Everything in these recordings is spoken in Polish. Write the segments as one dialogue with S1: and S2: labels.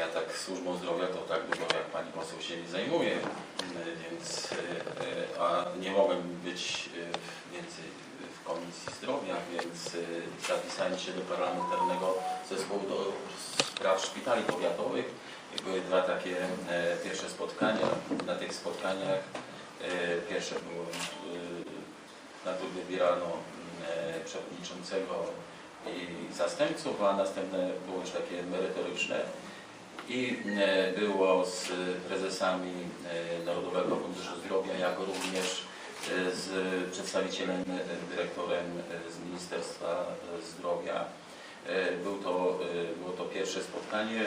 S1: Ja tak służbą zdrowia to tak długo jak pani poseł się nie zajmuję, y, więc y, a nie mogłem być y, więcej w Komisji Zdrowia, więc zapisałem się do parlamentarnego zespołu do spraw szpitali powiatowych były dwa takie e, pierwsze spotkania. Na tych spotkaniach e, pierwsze było, na którym wybierano e, przewodniczącego i zastępców, a następne było już takie merytoryczne i e, było z prezesami e, Narodowego Funduszu Zdrowia, jak również e, z przedstawicielem, dyrektorem z Ministerstwa Zdrowia. Był to, było to pierwsze spotkanie.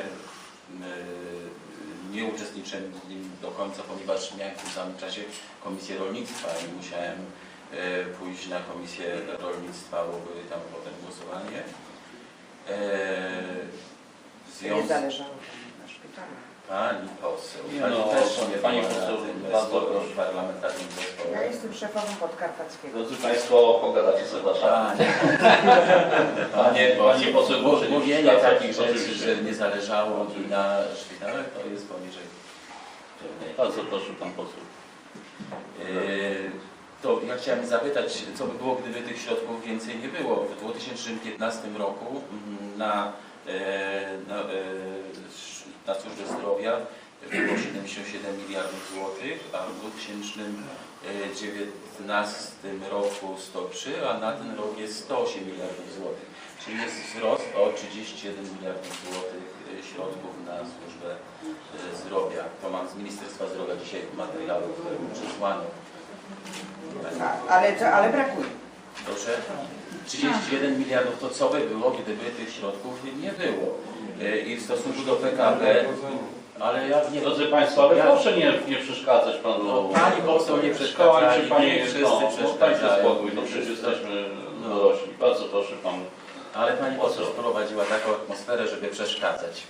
S1: Nie uczestniczyłem w nim do końca, ponieważ miałem w tym samym czasie Komisję Rolnictwa i musiałem pójść na Komisję Rolnictwa, bo były tam potem głosowanie. W
S2: Nie zależało.
S1: Pani poseł, pani
S3: no,
S1: też nie
S3: pani poseł,
S1: na
S3: bardzo proszę.
S1: parlamentarnym zespole.
S2: Ja jestem szefową podkarpackiego.
S3: Drodzy Państwo, pogadacie sobie Warszawę.
S1: Panie, panie
S3: Pani poseł,
S1: mówienie takich rzeczy, że nie zależało mi na szpitalach, to jest poniżej.
S3: Bardzo proszę Pan poseł.
S1: Yy, To ja chciałem zapytać, co by było, gdyby tych środków więcej nie było. W 2015 roku mm, na, e, na, e, sz- na służbę zdrowia było 77 miliardów złotych, a w 2019 roku 103, a na ten rok jest 108 miliardów złotych. Czyli jest wzrost o 31 miliardów złotych e, środków na służbę e, zdrowia. To mam z Ministerstwa Zdrowia dzisiaj materiałów e, przesłanych.
S2: A, ale, to, ale brakuje.
S1: Proszę. 31 miliardów to co by było, gdyby tych środków nie było? E, I w stosunku do PKB, ale ja nie
S3: Drodzy Państwo, ale
S1: Ja-
S3: proszę nie, nie przeszkadzać Panu.
S1: No, pani poseł nie przeszkadza,
S3: się
S1: i
S3: Pani,
S1: wszyscy
S3: no, no
S1: przeszkadzają.
S3: spokój, no przecież jesteśmy dorośli. Bardzo proszę Pan.
S1: Ale pani poseł wprowadziła taką atmosferę, żeby przeszkadzać.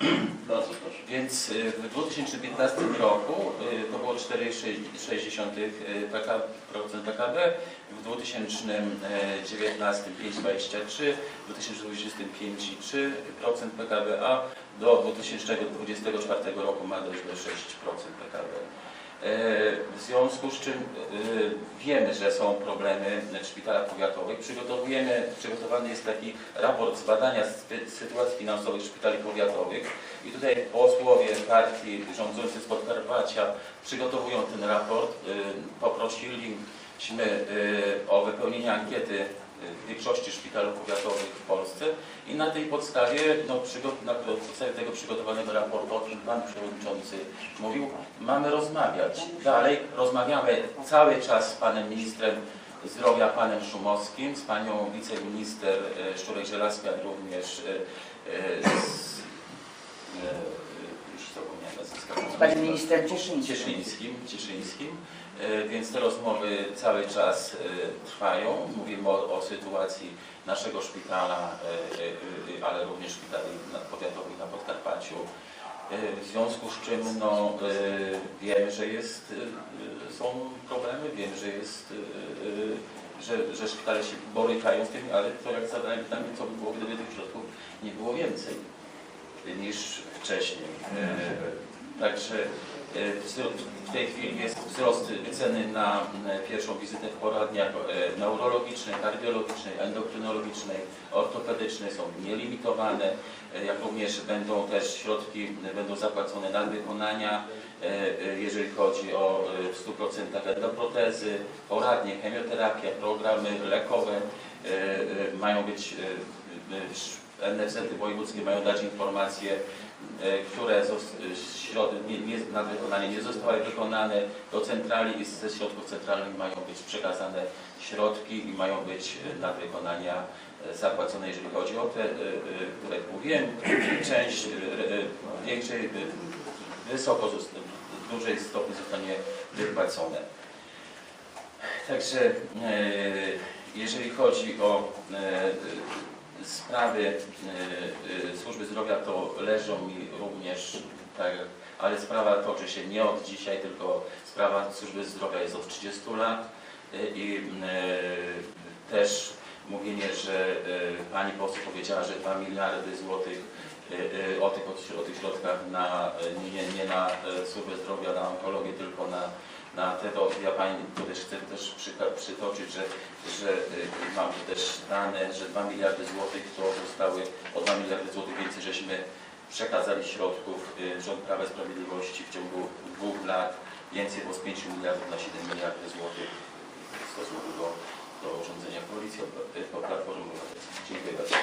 S3: Bardzo proszę.
S1: Więc y, w 2015 roku y, to było 4,6 PK- procent PKB, w 2019 5,23, w 2020 5,3% PKB, a do 2024 roku ma dojść do 6% PKB. E, W związku z czym e, wiemy, że są problemy w szpitalach powiatowych. Przygotowujemy, przygotowany jest taki raport z badania sytuacji finansowych szpitali powiatowych i tutaj posłowie partii rządzącej z Podkarpacia przygotowują ten raport. E, Poprosiliśmy e, o wypełnienie ankiety w większości szpitali powiatowych w Polsce i na tej podstawie, no, na podstawie tego przygotowanego raportu, o czym Pan Przewodniczący mówił, mamy rozmawiać. Dalej rozmawiamy cały czas z Panem Ministrem Zdrowia, Panem Szumowskim, z Panią Wiceminister Szczurek-Żelazko, jak również z, e, już zapomniałem nazwiska.
S2: Z panem ministrem Cieszyńskim.
S1: Cieszyńskim, Cieszyńskim. E, Więc te rozmowy cały czas e, trwają. Mówimy o, o sytuacji naszego szpitala, e, ale również szpitali powiatowych na Podkarpaciu. W związku z czym no, wiemy, że jest, są problemy, wiemy, że jest, że, że szpitale się borykają z tym, ale to jak zadałem pytanie, co by było, gdyby tych środków nie było więcej niż wcześniej. Także e, w tej chwili jest wzrost wyceny na e, pierwszą wizytę w poradniach e, neurologicznej, kardiologicznej, endokrynologicznej, ortopedycznej. Są nielimitowane, jak również będą też środki, będą zapłacone na wykonania, jeżeli chodzi o e, w 100% endoprotezy, poradnie, chemioterapia, programy lekowe mają być NFZ-y wojewódzkie mają dać informacje, e, które nie, nie, na wykonanie nie zostały wykonane do centrali i ze środków centralnych mają być przekazane środki i mają być e, na wykonania e, zapłacone, jeżeli chodzi o te, które mówiłem, część większej, wysoko, w dużej stopniu zostanie wypłacone. Także jeżeli chodzi o sprawy e, e, służby zdrowia, to leżą mi również, tak, ale sprawa toczy się nie od dzisiaj, tylko sprawa służby zdrowia jest od 30 lat. E, i też mówienie, że pani poseł powiedziała, że 2 miliardy złotych o tych o tych środkach na, nie, nie na służbę zdrowia, na onkologię, tylko na, na te, to ja Pani tu też chcę też przytoczyć, że, że e, mam też dane, że 2 miliardy złotych to zostały, o 2 miliardy złotych więcej żeśmy przekazali środków e, rząd Prawa i Sprawiedliwości w ciągu dwóch lat, więcej było z 5 miliardów na 7 miliardów złotych w stosunku do, do urządzenia koalicji e, po Platformie Obywatelskiej. Dziękuję bardzo.